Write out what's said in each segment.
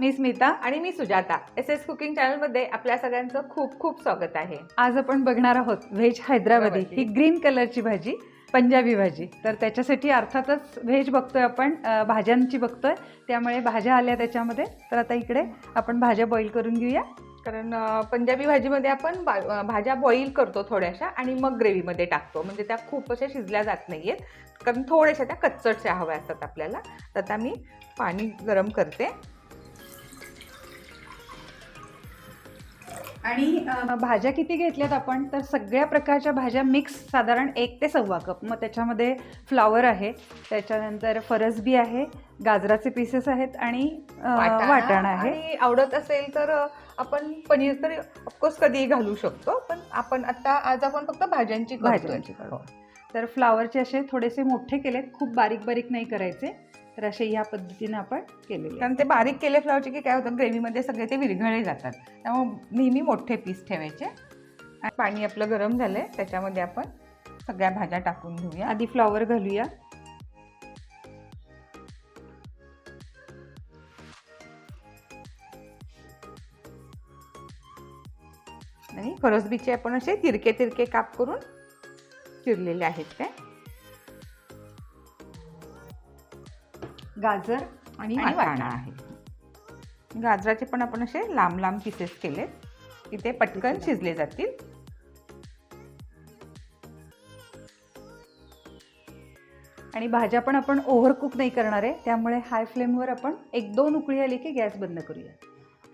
मी स्मिता आणि मी Sujata. S S cooking चॅनलमध्ये आपल्या सगळ्यांचं खूप खूप स्वागत आहे. आज आपण बघणार आहोत व्हेज हैदराबादी. ही ग्रीन कलरची भाजी पंजाबी भाजी. तर त्याच्यासाठी अर्थातच व्हेज बघतोय आपण भाज्यांची बघतोय. त्यामुळे भाज्या आल्या त्याच्यामध्ये. तर आता इकडे आपण भाज्या बॉईल करून घेऊया. कारण पंजाबी भाजीमध्ये आपण भाज्या बॉईल करतो थोड्याशा आणि मग ग्रेव्हीमध्ये टाकतो. म्हणजे त्या खूप अशा शिजल्या जात नाही आहेत कारण थोड्याशा त्या कच्चटच्या हव्या असतात आपल्याला. तर आता मी पाणी गरम करते. आणि भाज्या किती घेतल्यात आपण तर सगळ्या प्रकारच्या भाज्या मिक्स साधारण एक ते सव्वा कप मग त्याच्यामध्ये फ्लावर आहे त्याच्यानंतर फरसबी आहे गाजराचे पीसेस आहेत आणि वाटाणा आहे आवडत असेल तर आपण पनीर तर ऑफकोर्स कधीही घालू शकतो पण आपण आता आज आपण फक्त भाज्यांची. भाज्यांची. तर फ्लावरचे असे थोडेसे मोठे केलेत खूप बारीक बारीक नाही करायचे तर असे या पद्धतीने आपण केलेले कारण ते बारीक केले फ्लावरचे की काय होतं ग्रेव्हीमध्ये सगळे ते विरघळले जातात. त्यामुळे नेहमी मोठे पीस ठेवायचे. आणि पाणी आपलं गरम झालंय त्याच्यामध्ये आपण सगळ्या भाज्या टाकून घेऊया. आधी फ्लॉवर घालूया. आणि फरसबीचे आपण असे तिरके तिरके काप करून चिरलेले आहेत ते. गाजर आणि वाटाणा. आहे. गाजराचे पण आपण असे लांब लांब पीसेस केलेत. की ते पटकन शिजले जातील. आणि भाज्या पण आपण ओव्हरकुक नाही करणार आहे त्यामुळे हाय फ्लेमवर आपण एक दोन उकळी आली की गॅस बंद करूया.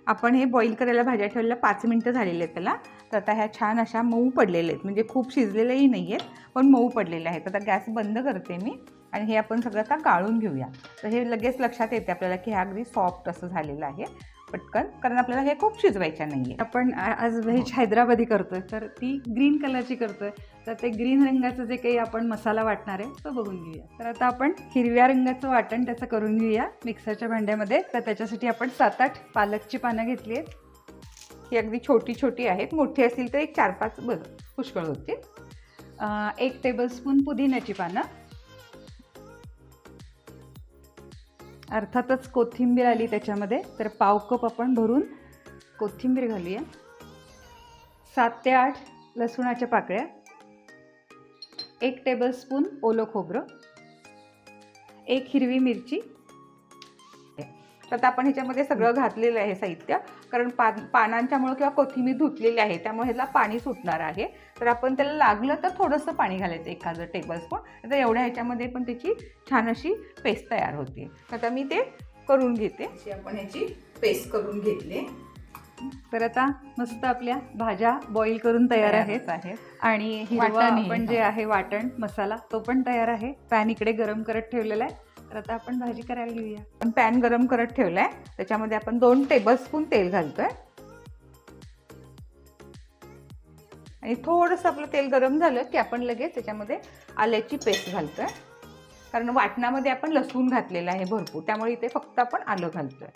आपण हे बॉईल करायला भाज्या ठेवलेल्या पाच मिनटं झालेले आहेत त्याला. तर आता ह्या छान अशा मऊ पडलेल्या आहेत. म्हणजे खूप शिजलेल्याही नाही आहेत पण मऊ पडलेल्या आहेत. आता गॅस बंद करते मी. आणि हे आपण सगळं आता गाळून घेऊया. तर हे लगेच लक्षात येते आपल्याला की हे अगदी सॉफ्ट असं झालेलं आहे. पटकन कारण आपल्याला हे खूप शिजवायच्या नाही आहे आपण आज व्हेज हैदराबादी करतोय तर ती ग्रीन कलरची करतोय. तर ते ग्रीन रंगाचं जे काही आपण मसाला वाटणार आहे तो बघून घेऊया. तर आता आपण हिरव्या रंगाचं वाटण त्याचं करून घेऊया मिक्सरच्या भांड्यामध्ये. तर त्याच्यासाठी आपण सात आठ पालकची पानं घेतली आहेत. ही अगदी छोटी छोटी आहेत. मोठी असतील तर एक चार पाच बघ पुष्कळ होते एक टेबलस्पून पुदिन्याची पानं. अर्थातच कोथिंबीर आली त्याच्यामध्ये तर पाव कप आपण भरून कोथिंबीर घालूया. सात ते आठ लसूणाच्या पाकळ्या एक टेबलस्पून ओलं खोबरं एक हिरवी मिरची. तर आता आपण ह्याच्यामध्ये सगळं घातलेलं आहे साहित्य कारण पान पानांच्यामुळे किंवा कोथिंबीर धुतलेली आहे त्यामुळे ह्याला पाणी सुटणार आहे. तर आपण त्याला लागलं तर थोडंसं पाणी घालायचं एखादं टेबलस्पून तर एवढ्या ह्याच्यामध्ये पण त्याची छान अशी पेस्ट तयार होते. आता मी ते करून घेते. आपण ह्याची पेस्ट करून घेतली. तर आता मस्त आपल्या भाज्या बॉईल करून तयार आहेत. आहेत. आणि हिरवा आपण जे. आहे वाटण मसाला तो पण तयार आहे. पॅन इकडे गरम करत ठेवलेला आहे. तर आता आपण भाजी करायला घेऊया. आपण पॅन गरम करत ठेवलाय. त्याच्यामध्ये आपण दोन टेबलस्पून तेल घालतोय. आणि थोडंसं आपलं तेल गरम झालं की आपण लगेच त्याच्यामध्ये आल्याची पेस्ट घालतो आहे कारण वाटणामध्ये आपण लसूण घातलेलं आहे भरपूर त्यामुळे इथे फक्त आपण आलं घालतोय.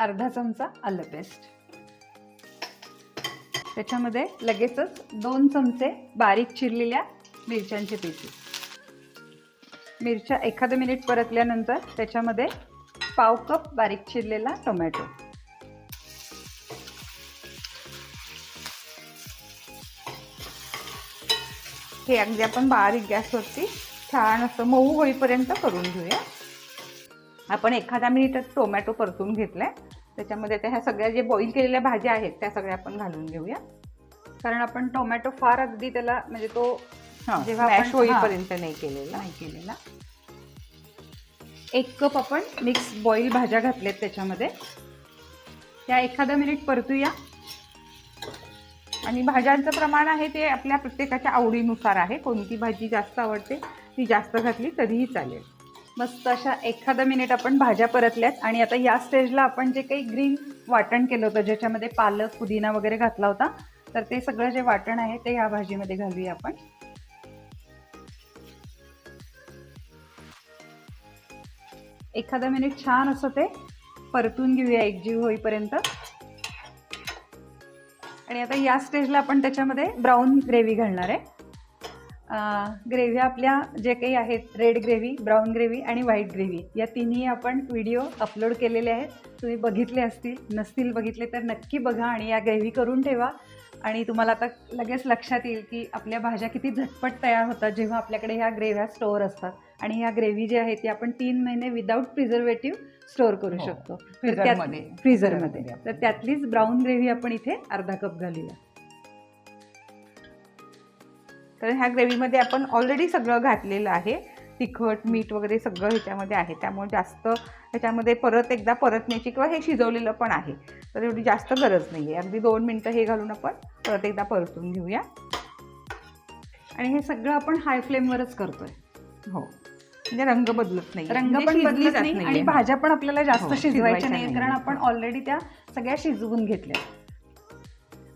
अर्धा चमचा आलं पेस्ट. त्याच्यामध्ये लगेचच दोन चमचे बारीक चिरलेल्या मिरच्यांचे पीसेस मिरच्या एखादं मिनिट परतल्यानंतर त्याच्यामध्ये पाव कप बारीक चिरलेला टोमॅटो. हे अगदी आपण बारीक गॅसवरती छान असं मऊ होईपर्यंत करून घेऊया. आपण एखादा मिनिट टोमॅटो परतून घेतलाय. त्याच्यामध्ये आता ह्या सगळ्या जे बॉईल केलेल्या भाज्या आहेत त्या सगळ्या आपण घालून घेऊया. कारण आपण टोमॅटो फार अगदी त्याला म्हणजे तो जेव्हा मॅश होईपर्यंत नाही केलेला. नाही केलेला. एक कप आपण मिक्स बॉईल भाज्या घातल्यात त्याच्यामध्ये. त्या एखादा मिनिट परतूया. आणि भाज्यांचं प्रमाण आहे ते आपल्या प्रत्येकाच्या आवडीनुसार आहे. कोणती भाजी जास्त आवडते ती जास्त घातली तरीही चालेल. मस्त अशा एखादा मिनिट आपण भाज्या परतल्यात आणि आता या स्टेजला आपण जे काही ग्रीन वाटण केलं होतं ज्याच्यामध्ये पालक पुदिना वगैरे घातला होता तर ते सगळं जे वाटण आहे ते या भाजीमध्ये घालूया आपण. एखादा मिनिट छान असं ते परतून घेऊया एकजीव होईपर्यंत. आणि आता या स्टेजला आपण त्याच्यामध्ये ब्राऊन ग्रेव्ही घालणार आहे. ग्रेव्ही आपल्या जे काही आहेत रेड ग्रेव्ही ब्राऊन ग्रेव्ही आणि व्हाईट ग्रेव्ही या तिन्ही आपण व्हिडिओ अपलोड केलेले आहेत. तुम्ही बघितले असतील नसतील बघितले तर नक्की बघा आणि या ग्रेव्ही करून ठेवा. आणि तुम्हाला आता लगेच लक्षात येईल की आपल्या भाज्या किती झटपट तयार होतात जेव्हा आपल्याकडे ह्या ग्रेव्ह्या स्टोअर असतात. आणि ह्या ग्रेव्ही जी आहे ती आपण तीन महिने विदाऊट प्रिझर्वेटिव्ह स्टोअर करू हो. शकतो. फ्रीझरमध्ये. फ्रीझरमध्ये तर त्यातलीच ब्राऊन ग्रेव्ही आपण इथे अर्धा कप घालूया. तर ह्या ग्रेव्हीमध्ये आपण ऑलरेडी सगळं घातलेलं आहे. तिखट मीठ वगैरे सगळं ह्याच्यामध्ये आहे. त्यामुळे जास्त ह्याच्यामध्ये परत एकदा परतण्याची किंवा हे शिजवलेलं पण आहे. तर एवढी जास्त गरज नाही आहे अगदी दोन मिनटं हे घालून आपण परत एकदा परतून घेऊया. आणि हे सगळं आपण हाय फ्लेमवरच करतोय. हो. म्हणजे रंग बदलत नाही रंग पण बदलत नाही आणि. भाज्या पण आपल्याला जास्त हो, शिजवायच्या शिजवायच्या नाही कारण. आपण ऑलरेडी त्या सगळ्या शिजवून घेतल्या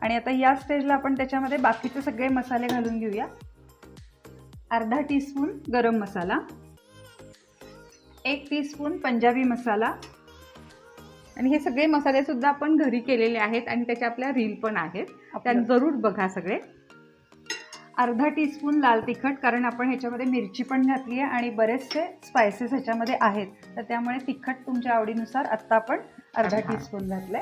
आणि आता या स्टेजला आपण त्याच्यामध्ये बाकीचे सगळे मसाले घालून घेऊया. अर्धा टीस्पून गरम मसाला. एक टीस्पून पंजाबी मसाला. आणि हे सगळे मसाले सुद्धा आपण घरी केलेले आहेत आणि त्याच्या आपल्या रील पण आहेत. त्या आपलं. जरूर बघा सगळे. अर्धा टीस्पून लाल तिखट कारण आपण ह्याच्यामध्ये मिरची पण घातली आहे आणि बरेचसे स्पायसेस ह्याच्यामध्ये आहेत. तर त्यामुळे तिखट तुमच्या आवडीनुसार आत्ता आपण अर्धा. टीस्पून घातलंय.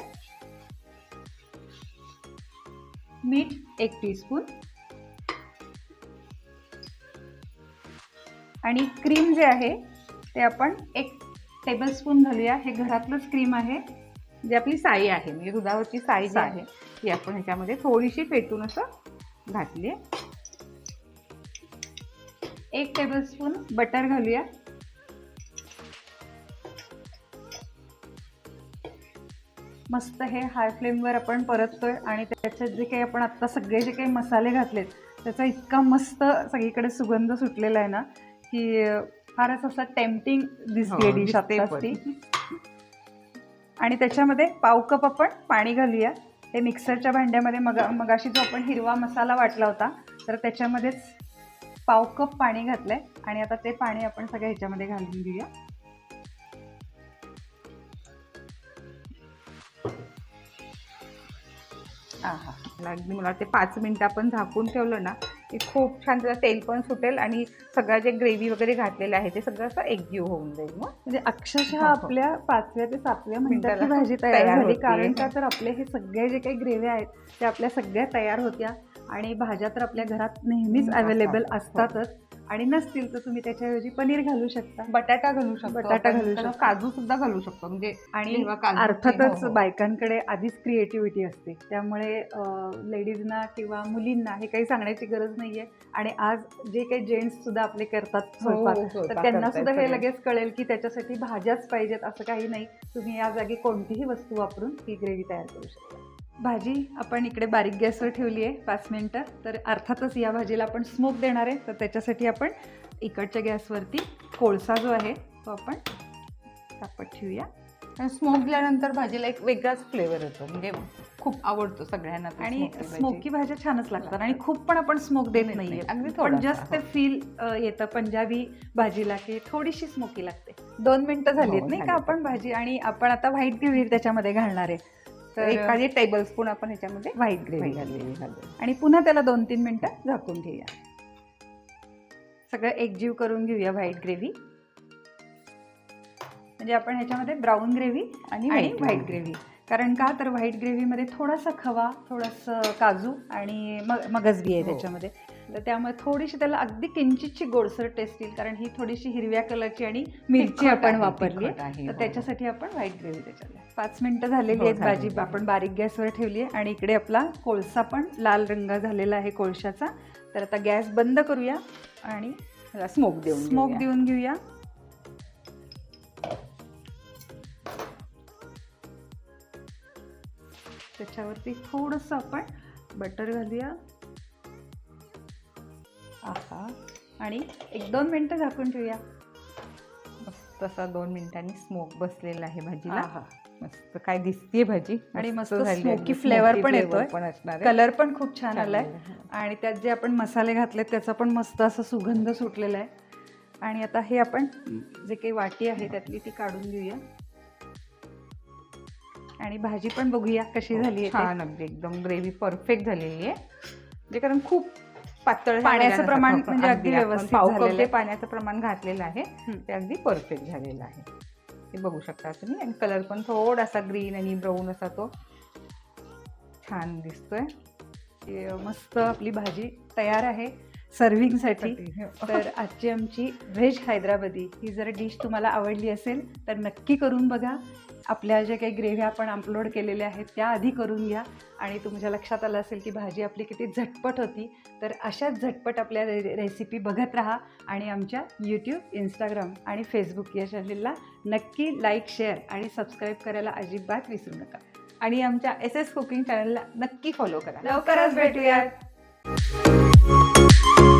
मीठ एक टीस्पून आणि क्रीम जे आहे ते आपण एक टेबलस्पून घालूया. हे घरातलंच क्रीम आहे. जी आपली साई आहे म्हणजे दुधावरची साई जी. आहे ती आपण ह्याच्यामध्ये थोडीशी फेटून असं घातली आहे एक टेबलस्पून बटर घालूया. मस्त हे हाय फ्लेमवर आपण परततोय आणि त्याच्यात जे काही आपण आत्ता सगळे जे काही मसाले घातलेत त्याचा इतका मस्त सगळीकडे सुगंध सुटलेला आहे ना की फारच असा टेम्पटिंग दिसते हो, डिश दिसते पण. ती. आणि त्याच्यामध्ये पाव कप आपण पाणी घालूया. ते मिक्सरच्या भांड्यामध्ये मग मगाशी जो आपण हिरवा मसाला वाटला होता तर त्याच्यामध्येच पाव कप पाणी घातलंय आणि आता ते पाणी आपण सगळ्या ह्याच्यामध्ये घालून घेऊया अगदी मला वाटते पाच मिनिटं आपण झाकून ठेवलं ना की खूप छान त्याचं तेल पण सुटेल आणि सगळं जे ग्रेव्ही वगैरे घातलेलं आहे ते सगळं असं एकजीव होऊन जाईल मग म्हणजे अक्षरशः. आपल्या पाचव्या ते सातव्या मिनिटाला भाजी तयार झाली. कारण का तर आपले हे सगळे जे काही ग्रेव्या आहेत त्या आपल्या सगळ्या तयार होत्या आणि भाज्या तर आपल्या घरात नेहमीच अवेलेबल असतात. असतातच आणि नसतील तर तुम्ही त्याच्याऐवजी पनीर घालू शकता बटाटा घालू शकतो बटाटा. घालू शकतो. काजू सुद्धा घालू शकतो म्हणजे आणि अर्थातच हो, हो. बायकांकडे आधीच क्रिएटिव्हिटी असते त्यामुळे लेडीजना किंवा मुलींना हे काही सांगण्याची गरज नाहीये आणि आज जे काही जेंट्स सुद्धा आपले करतात हो, स्वयंपाक हो, तर त्यांना सुद्धा हे. लगेच कळेल की त्याच्यासाठी भाज्याच पाहिजेत असं काही नाही तुम्ही या जागी कोणतीही वस्तू वापरून ही ग्रेव्ही तयार करू शकता भाजी आपण इकडे बारीक गॅसवर ठेवली आहे पाच मिनटं तर अर्थातच या भाजीला आपण स्मोक देणार आहे तर त्याच्यासाठी आपण इकडच्या गॅसवरती कोळसा जो आहे तो आपण तापत ठेवूया आणि स्मोक दिल्यानंतर भाजीला एक वेगळाच फ्लेवर येतो म्हणजे खूप आवडतो सगळ्यांना आणि. स्मोकी भाज्या छानच लागतात आणि खूप पण आपण स्मोक देत नाही. अगदी पण जस्ट ते. फील येतं पंजाबी भाजीला की थोडीशी स्मोकी लागते दोन मिनिटं झाली हो, नाही का. आपण भाजी आणि आपण आता व्हाईट ग्रेव्ही त्याच्यामध्ये घालणार आहे एखादी टेबल स्पून आपण ह्याच्यामध्ये व्हाईट ग्रेव्ही घाललेली घालू. आणि पुन्हा त्याला दोन तीन मिनिटं झाकून घेऊया सगळं एकजीव करून घेऊया व्हाईट ग्रेव्ही म्हणजे आपण ह्याच्यामध्ये ब्राऊन ग्रेव्ही आणि व्हाईट. ग्रेव्ही कारण का तर व्हाईट ग्रेव्हीमध्ये थोडासा खवा थोडंसं काजू आणि मग मगजबी आहे हो. त्याच्यामध्ये तर त्यामुळे थोडीशी त्याला अगदी किंचितची गोडसर टेस्ट येईल कारण ही थोडीशी हिरव्या कलरची आणि मिरची आपण वापरली आहे, तर हो. त्याच्यासाठी आपण व्हाईट ग्रेव्ही त्याच्यात पाच मिनिटं झालेली हो, आहेत भाजी. आपण बारीक गॅसवर ठेवली आहे आणि इकडे आपला कोळसा पण लाल रंग झालेला आहे कोळशाचा तर आता गॅस बंद करूया आणि स्मोक देऊन स्मोक. देऊन घेऊया त्याच्यावरती थोडंसं आपण बटर घालूया आहा. आणि एक दोन मिनटं झाकून ठेवूया. मस्त असा दोन मिनिटांनी स्मोक बसलेला आहे भाजीला. मस्त काय दिसतीये भाजी. आणि मस्त flavor smoky पण येतोय. कलर पण खूप छान आलाय. आणि त्यात जे आपण मसाले घातलेत त्याचा पण मस्त असा सुगंध सुटलेला आहे. आणि आता हे आपण जे काही वाटी आहे त्यातली ती काढून घेऊया. आणि भाजी पण बघूया कशी झाली आहे ते. छान अगदी. एकदम ग्रेव्ही परफेक्ट झालेली आहे. म्हणजे कारण खूप पातळ पाण्याचं प्रमाण म्हणजे अगदी व्यवस्थित झालेलं. पाण्याचं प्रमाण घातलेलं आहे. ते अगदी परफेक्ट झालेलं आहे. हे बघू शकता तुम्ही. आणि कलर पण थोडासा ग्रीन आणि ब्राऊन असा तो छान दिसतोय. मस्त आपली भाजी तयार आहे. सर्विंगसाठी. तर तर आजची आमची व्हेज हैदराबादी ही जर डिश तुम्हाला आवडली असेल तर नक्की करून बघा. आपल्या ज्या काही ग्रेव्ही आपण अपलोड केलेल्या आहेत त्या आधी करून घ्या. आणि तुमच्या लक्षात आलं असेल की भाजी आपली किती झटपट होती तर अशाच झटपट आपल्या रे रेसिपी बघत राहा. आणि आमच्या यूट्यूब इंस्टाग्राम आणि फेसबुक या चॅनलला नक्की लाईक शेअर आणि सबस्क्राईब करायला अजिबात विसरू नका. आणि आमच्या एस एस कुकिंग चॅनलला नक्की फॉलो करा. लवकरच भेटूयात. Thank